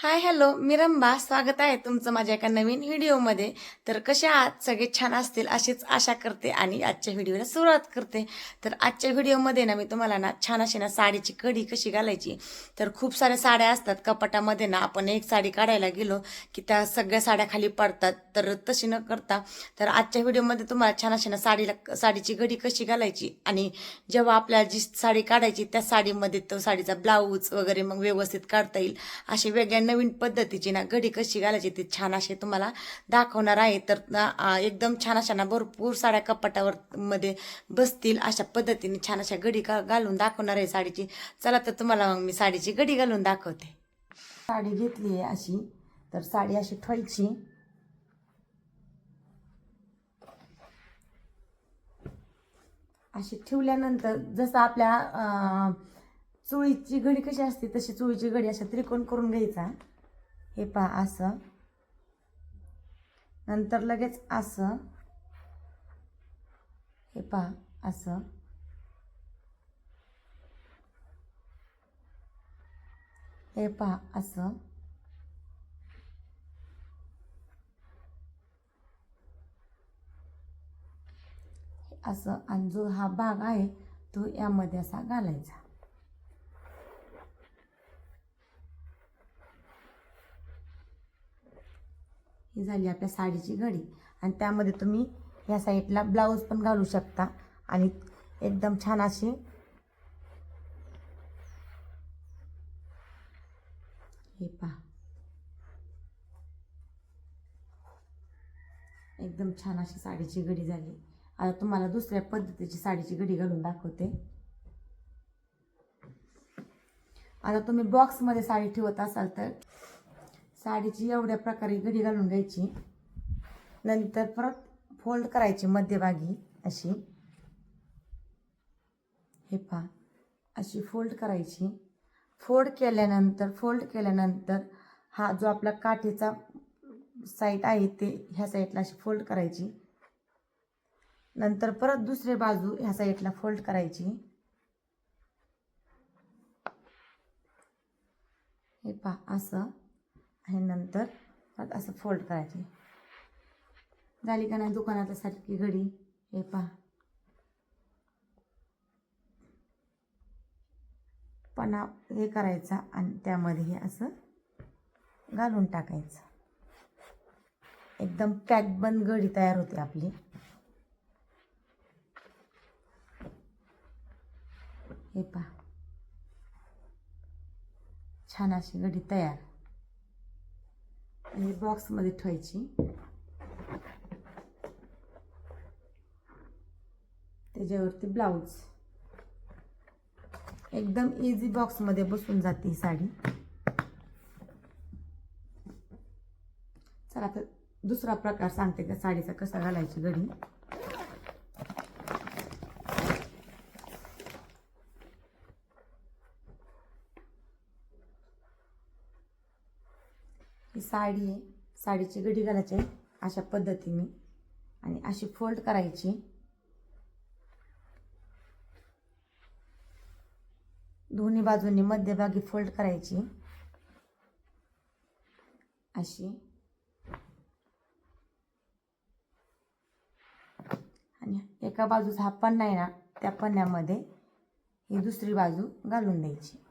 Hi hello. मी रंबा स्वागत आहे तुमचं माझ्या एका नवीन व्हिडिओमध्ये. तर कसे आहात? सगळे छान असतील अशीच आशा करते आणि आजच्या व्हिडिओला सुरुवात करते. तर आजच्या व्हिडिओमध्ये ना मी तुम्हाला ना छान अशी ना साडीची कढी कशी घालायची? तर खूप साऱ्या साड्या असतात. कपाटामध्ये ना आपण एक साडी काढायला गेलो की त्या सगळ्या साड्या खाली पडतात. तर तशी न करता तर आजच्या व्हिडिओमध्ये तुम्हाला छान अशी ना साडीला साडीची घडी कशी घालायची? आणि जेव्हा आपल्याला जी साडी काढायची त्या साडीमध्ये तो साडीचा ब्लाऊज वगैरे मग व्यवस्थित काढता येईल. असे वेगळ्या नवीन पद्धतीची ना घडी कशी घालायची ती छान अशी तुम्हाला दाखवणार आहे. तर एकदम छान अशा ना भरपूर साड्या कपाटावर मध्ये बसतील अशा पद्धतीने छान अशा घडी घा- घालून दाखवणार आहे साडीची. चला तर तुम्हाला मग मी साडीची घडी घालून दाखवते. साडी घेतली आहे अशी. तर साडी अशी ठेवायची अशी ठेवल्यानंतर जसं आपल्या चुळीची घडी कशी असते तशी चुळीची घडी अशा त्रिकोण करून घ्यायचा. हे पहा असं. नंतर लगेच असं. हे पहा असं. हे पहा असं. असं. आणि जो हा भाग आहे तो यामध्ये असा घालायचा. ही झाली आपल्या साडीची घडी. आणि त्यामध्ये तुम्ही ह्या साईडला ब्लाऊज पण घालू शकता. आणि एकदम छान अशी हे पहा. एकदम छान अशी साडीची घडी झाली. आता तुम्हाला दुसऱ्या पद्धतीची साडीची घडी घालून दाखवते. आता तुम्ही बॉक्समध्ये साडी ठेवत असाल तर साडीची एवढ्या प्रकारे घडी घालून घ्यायची. नंतर परत फोल्ड करायची मध्यभागी अशी. हे पहा अशी फोल्ड करायची. फोल्ड केल्यानंतर फोल्ड केल्यानंतर हा जो आपला काठीचा साईट आहे ते ह्या साईडला अशी फोल्ड करायची. नंतर परत दुसरी बाजू ह्या साईडला फोल्ड करायची. हे पहा असं. आणि नंतर परत असं फोल्ड करायचे. झाली का नाही दुकानातल्या सारखी घडी? हे पहा. पणा हे करायचा आणि त्यामध्ये हे असं घालून टाकायचं. एकदम पॅकबंद घडी तयार होते आपली. हे पहा. छान अशी घडी तयार. आणि बॉक्समध्ये ठेवायची. त्याच्यावरती ब्लाऊज एकदम इझी बॉक्समध्ये बसून जाते ही साडी. चला तर दुसरा प्रकार सांगते का साडीचा कसा घालायची घडी. ही साडी आहे साडीची घडी घालायची आहे अशा पद्धतीने. आणि अशी फोल्ड करायची. दोन्ही बाजूंनी मध्यभागी फोल्ड करायची. अशी. आणि एका बाजूचा हा पन्ना आहे ना त्या पन्न्यामध्ये ही दुसरी बाजू घालून द्यायची.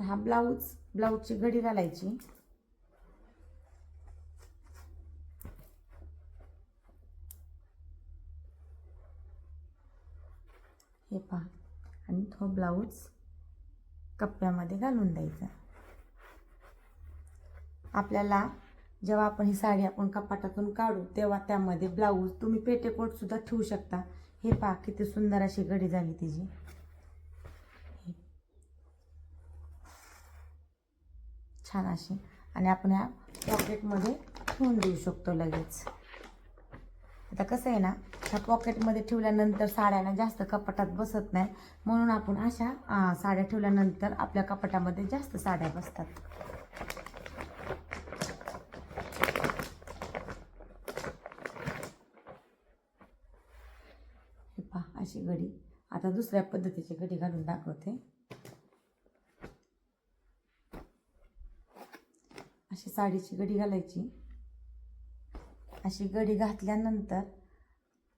हा ब्लाऊज ब्लाऊजची घडी घालायची. हे पहा. आणि तो ब्लाऊज कप्प्यामध्ये घालून द्यायचा. आपल्याला जेव्हा आपण ही साडी आपण कपाटातून काढू तेव्हा त्यामध्ये ब्लाऊज तुम्ही पेटेकोट सुद्धा ठेवू शकता. हे पहा किती सुंदर अशी घडी झाली तिची. छान अशी. आणि आपण ह्या पॉकेटमध्ये ठेवून देऊ शकतो लगेच. आता कसं आहे ना ह्या पॉकेटमध्ये ठेवल्यानंतर साड्यांना जास्त कपाटात बसत नाही. म्हणून आपण अशा साड्या ठेवल्यानंतर आपल्या कपाटामध्ये जास्त साड्या बसतात. हे पहा अशी घडी. आता दुसऱ्या पद्धतीची घडी घालून दाखवते. अशी साडीची घडी घालायची. अशी घडी घातल्यानंतर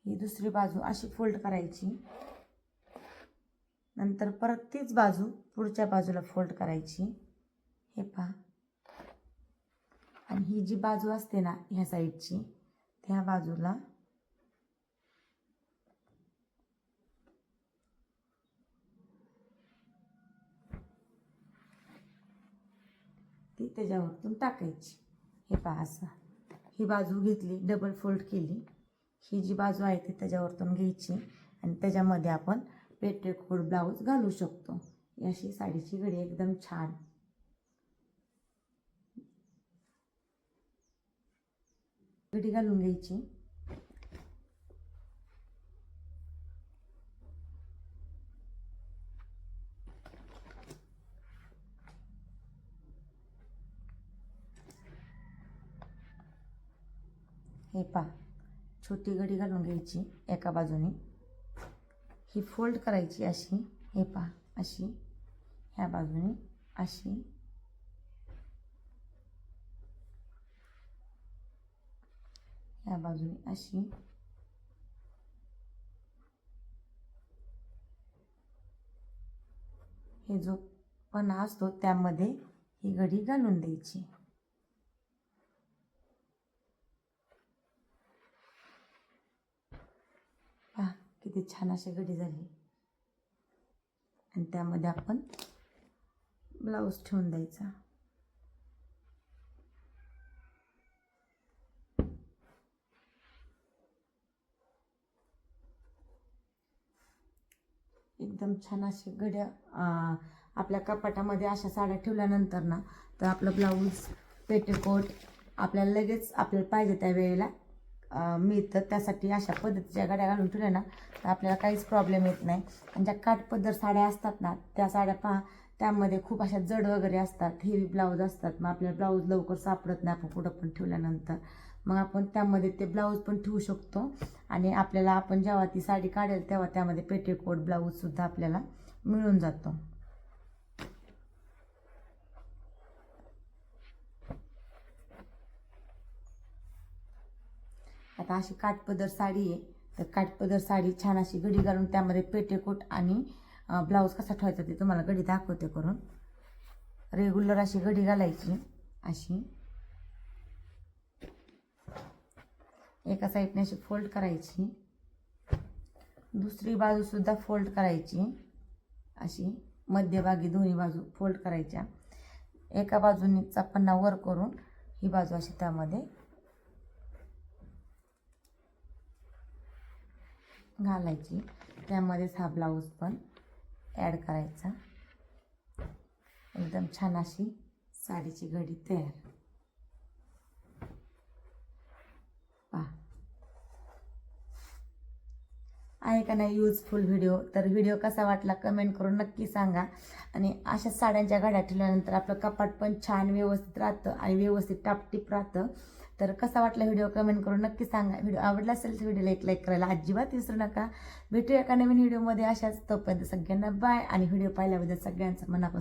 ही दुसरी बाजू अशी फोल्ड करायची. नंतर परत तीच बाजू पुढच्या बाजूला फोल्ड करायची. हे पहा. आणि ही जी बाजू असते ना ह्या साईडची त्या बाजूला ती त्याच्यावरतून टाकायची. हे पहा असं. ही बाजू घेतली डबल फोल्ड केली. ही जी बाजू आहे ती त्याच्यावरतून घ्यायची आणि त्याच्यामध्ये आपण पेट्रेकोट ब्लाऊज घालू शकतो. अशी साडीची घडी एकदम छान. घडी घालून घ्यायची. हे पा छोटी घडी घालून घ्यायची एका बाजूने. ही फोल्ड करायची अशी हे पा अशी. ह्या बाजूने अशी. ह्या बाजूने अशी. हे जो पणा असतो त्यामध्ये ही घडी घालून द्यायची पहा किती छान अशी घडी झाली. आणि त्यामध्ये आपण ब्लाऊज ठेवून द्यायचा. एकदम छान अशी घड्या आपल्या कपाटामध्ये अशा साड्या ठेवल्यानंतर ना तर आपलं ब्लाऊज पेटीकोट आपल्याला लगेच आपल्याला पाहिजे त्या वेळेला मिळतं. त्यासाठी अशा पद्धतीच्या गाड्या घालून ठेवल्या ना तर आपल्याला काहीच प्रॉब्लेम येत नाही. आणि ज्या काटपदर साड्या असतात ना त्या साड्या पहा. त्यामध्ये खूप अशा जड वगैरे असतात. हेवी ब्लाऊज असतात. मग आपल्याला ब्लाऊज लवकर सापडत नाही. आपण कुठं पण ठेवल्यानंतर. मग आपण त्यामध्ये ते ब्लाऊज पण ठेवू शकतो. आणि आपल्याला आपण जेव्हा ती साडी काढेल तेव्हा त्यामध्ये पेटीकोट ब्लाऊजसुद्धा आपल्याला मिळून जातो. आता अशी काठपदर साडी आहे. तर काठपदर साडी छान अशी घडी घालून त्यामध्ये पेटेकोट आणि ब्लाऊज कसा ठेवायचा ते तुम्हाला घडी दाखवते करून. रेग्युलर अशी घडी घालायची अशी. एका साईडने अशी फोल्ड करायची. दुसरी बाजूसुद्धा फोल्ड करायची. अशी मध्यभागी दोन्ही बाजू फोल्ड करायच्या. एका बाजूने पन्ना वर करून ही बाजू अशी त्यामध्ये घालायची. त्यामध्येच हा ब्लाऊज पण ॲड करायचा. एकदम छान अशी साडीची घडी तयार. पहा. आहे का नाही यूजफुल व्हिडिओ तर व्हिडिओ कसा वाटला कमेंट करून नक्की सांगा. आणि अशा साड्यांच्या घड्या ठेवल्यानंतर आपलं कपाट पण छान व्यवस्थित राहतं आणि व्यवस्थित टापटीप राहतं. तर कसा वाटला व्हिडिओ कमेंट करून नक्की सांगा. व्हिडिओ आवडला असेल तर व्हिडिओला एक लाईक करायला अजिबात विसरू नका. भेटूया एका नवीन व्हिडिओमध्ये अशाच तोपर्यंत सगळ्यांना बाय आणि व्हिडिओ पाहिल्याबद्दल सगळ्यांचं मनापासून